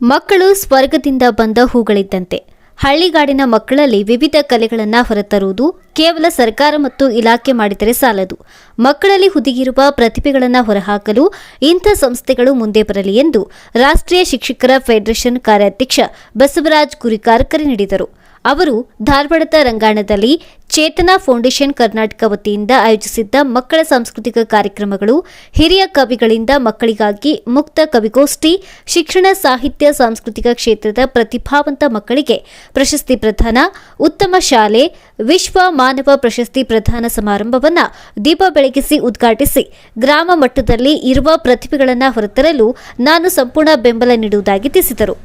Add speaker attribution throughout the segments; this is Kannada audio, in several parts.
Speaker 1: ಮಕ್ಕಳು ಸ್ವರ್ಗದಿಂದ ಬಂದ ಹೂಗಳಿದ್ದಂತೆ. ಹಳ್ಳಿಗಾಡಿನ ಮಕ್ಕಳಲ್ಲಿ ವಿವಿಧ ಕಲೆಗಳನ್ನು ಹೊರತರುವುದು ಕೇವಲ ಸರ್ಕಾರ ಮತ್ತು ಇಲಾಖೆ ಮಾಡಿದರೆ ಸಾಲದು. ಮಕ್ಕಳಲ್ಲಿ ಹುದುಗಿರುವ ಪ್ರತಿಭೆಗಳನ್ನು ಹೊರಹಾಕಲು ಇಂಥ ಸಂಸ್ಥೆಗಳು ಮುಂದೆ ಬರಲಿ ಎಂದು ರಾಷ್ಟ್ರೀಯ ಶಿಕ್ಷಕರ ಫೆಡರೇಷನ್ ಕಾರ್ಯಾಧ್ಯಕ್ಷ ಬಸವರಾಜ್ ಗುರಿಕಾರ್ ಕರೆ ನೀಡಿದರು. ಅವರು ಧಾರವಾಡದ ರಂಗಾಣದಲ್ಲಿ ಚೇತನ ಫೌಂಡೇಶನ್ ಕರ್ನಾಟಕ ವತಿಯಿಂದ ಆಯೋಜಿಸಿದ್ದ ಮಕ್ಕಳ ಸಾಂಸ್ಕೃತಿಕ ಕಾರ್ಯಕ್ರಮಗಳು, ಹಿರಿಯ ಕವಿಗಳಿಂದ ಮಕ್ಕಳಿಗಾಗಿ ಮುಕ್ತ ಕವಿಗೋಷ್ಠಿ, ಶಿಕ್ಷಣ ಸಾಹಿತ್ಯ ಸಾಂಸ್ಕೃತಿಕ ಕ್ಷೇತ್ರದ ಪ್ರತಿಭಾವಂತ ಮಕ್ಕಳಿಗೆ ಪ್ರಶಸ್ತಿ ಪ್ರದಾನ, ಉತ್ತಮ ಶಾಲೆ, ವಿಶ್ವ ಮಾನವ ಪ್ರಶಸ್ತಿ ಪ್ರದಾನ ಸಮಾರಂಭವನ್ನು ದೀಪ ಬೆಳಗಿಸಿ ಉದ್ಘಾಟಿಸಿ ಗ್ರಾಮ ಮಟ್ಟದಲ್ಲಿ ಇರುವ ಪ್ರತಿಭೆಗಳನ್ನು ಹೊರತರಲು ನಾನು ಸಂಪೂರ್ಣ ಬೆಂಬಲ ನೀಡುವುದಾಗಿ ತಿಳಿಸಿದರು.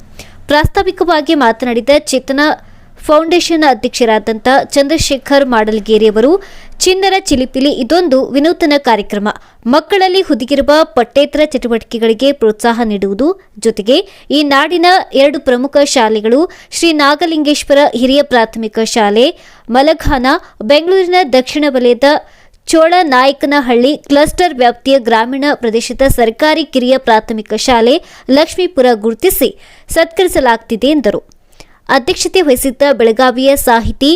Speaker 1: ಪ್ರಾಸ್ತಾವಿಕವಾಗಿ ಮಾತನಾಡಿದ ಚೇತನ ಫೌಂಡೇಶನ್ ಅಧ್ಯಕ್ಷರಾದಂಥ ಚಂದ್ರಶೇಖರ್ ಮಾಡಲ್ಗೇರಿಯವರು ಚಿನ್ನರ ಚಿಲಿಪಿಲಿ ಇದೊಂದು ವಿನೂತನ ಕಾರ್ಯಕ್ರಮ. ಮಕ್ಕಳಲ್ಲಿ ಹುದುಗಿರುವ ಪಠ್ಯೇತರ ಚಟುವಟಿಕೆಗಳಿಗೆ ಪ್ರೋತ್ಸಾಹ ನೀಡುವುದು. ಜೊತೆಗೆ ಈ ನಾಡಿನ ಎರಡು ಪ್ರಮುಖ ಶಾಲೆಗಳು ಶ್ರೀ ನಾಗಲಿಂಗೇಶ್ವರ ಹಿರಿಯ ಪ್ರಾಥಮಿಕ ಶಾಲೆ, ಮಲಘಾನ, ಬೆಂಗಳೂರಿನ ದಕ್ಷಿಣ ವಲಯದ ಚೋಳ ನಾಯಕನಹಳ್ಳಿ ಕ್ಲಸ್ಟರ್ ವ್ಯಾಪ್ತಿಯ ಗ್ರಾಮೀಣ ಪ್ರದೇಶದ ಸರ್ಕಾರಿ ಕಿರಿಯ ಪ್ರಾಥಮಿಕ ಶಾಲೆ ಲಕ್ಷ್ಮೀಪುರ ಗುರುತಿಸಿ ಸತ್ಕರಿಸಲಾಗುತ್ತಿದೆ ಎಂದರು. ಅಧ್ಯಕ್ಷತೆ ವಹಿಸಿದ್ದ ಬೆಳಗಾವಿಯ ಸಾಹಿತಿ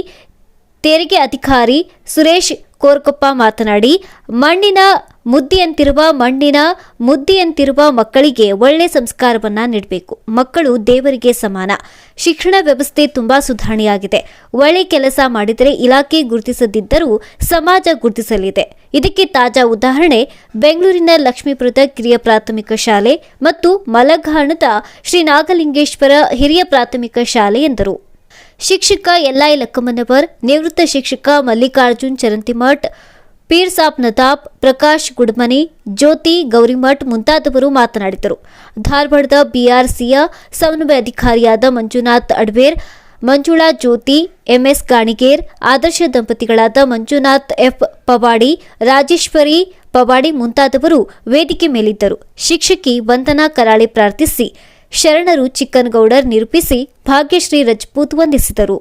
Speaker 1: ತೆರಿಗೆ ಅಧಿಕಾರಿ ಸುರೇಶ್ ಕೋರ್ಕೊಪ್ಪ ಮಾತನಾಡಿ, ಮಣ್ಣಿನ ಮುದ್ದಿಯಂತಿರುವ ಮಣ್ಣಿನ ಮುದ್ದಿಯಂತಿರುವ ಮಕ್ಕಳಿಗೆ ಒಳ್ಳೆ ಸಂಸ್ಕಾರವನ್ನ ನೀಡಬೇಕು. ಮಕ್ಕಳು ದೇವರಿಗೆ ಸಮಾನ. ಶಿಕ್ಷಣ ವ್ಯವಸ್ಥೆ ತುಂಬಾ ಸುಧಾರಣೆಯಾಗಿದೆ. ಒಳ್ಳೆ ಕೆಲಸ ಮಾಡಿದರೆ ಇಲಾಖೆ ಗುರುತಿಸದಿದ್ದರೂ ಸಮಾಜ ಗುರುತಿಸಲಿದೆ. ಇದಕ್ಕೆ ತಾಜಾ ಉದಾಹರಣೆ, ಬೆಂಗಳೂರಿನ ಲಕ್ಷ್ಮೀಪುರದ ಕಿರಿಯ ಪ್ರಾಥಮಿಕ ಶಾಲೆ ಮತ್ತು ಮಲಘಾಣದ ಶ್ರೀ ನಾಗಲಿಂಗೇಶ್ವರ ಹಿರಿಯ ಪ್ರಾಥಮಿಕ ಶಾಲೆ ಎಂದರು. ಶಿಕ್ಷಕ ಎಲ್ಐ ಲಕ್ಕಮ್ಮನವರ್, ನಿವೃತ್ತ ಶಿಕ್ಷಕ ಮಲ್ಲಿಕಾರ್ಜುನ್ ಚರಂತಿಮಠ್, ಪೀರ್ ಸಾಬ್ ನತಾಬ್ ಪ್ರಕಾಶ್ ಗುಡ್ಮನಿ, ಜ್ಯೋತಿ ಗೌರಿಮಠ್ ಮುಂತಾದವರು ಮಾತನಾಡಿದರು. ಧಾರವಾಡದ ಬಿಆರ್ಸಿಯ ಸಮನ್ವಯ ಅಧಿಕಾರಿಯಾದ ಮಂಜುನಾಥ್ ಅಡ್ವೇರ್, ಮಂಜುಳಾ ಜ್ಯೋತಿ, ಎಂಎಸ್ ಗಾಣಿಗೇರ್, ಆದರ್ಶ ದಂಪತಿಗಳಾದ ಮಂಜುನಾಥ್ ಎಫ್ ಪವಾಡಿ, ರಾಜೇಶ್ವರಿ ಪವಾಡಿ ಮುಂತಾದವರು ವೇದಿಕೆ ಮೇಲಿದ್ದರು. ಶಿಕ್ಷಕಿ ವಂದನಾ ಕರಾಳೆ ಪ್ರಾರ್ಥಿಸಿ. ಶರಣರು ಚಿಕ್ಕನಗೌಡರ್ ನಿರೂಪಿಸಿ ಭಾಗ್ಯಶ್ರೀ ರಜಪೂತ್ ವಂದಿಸಿದರು.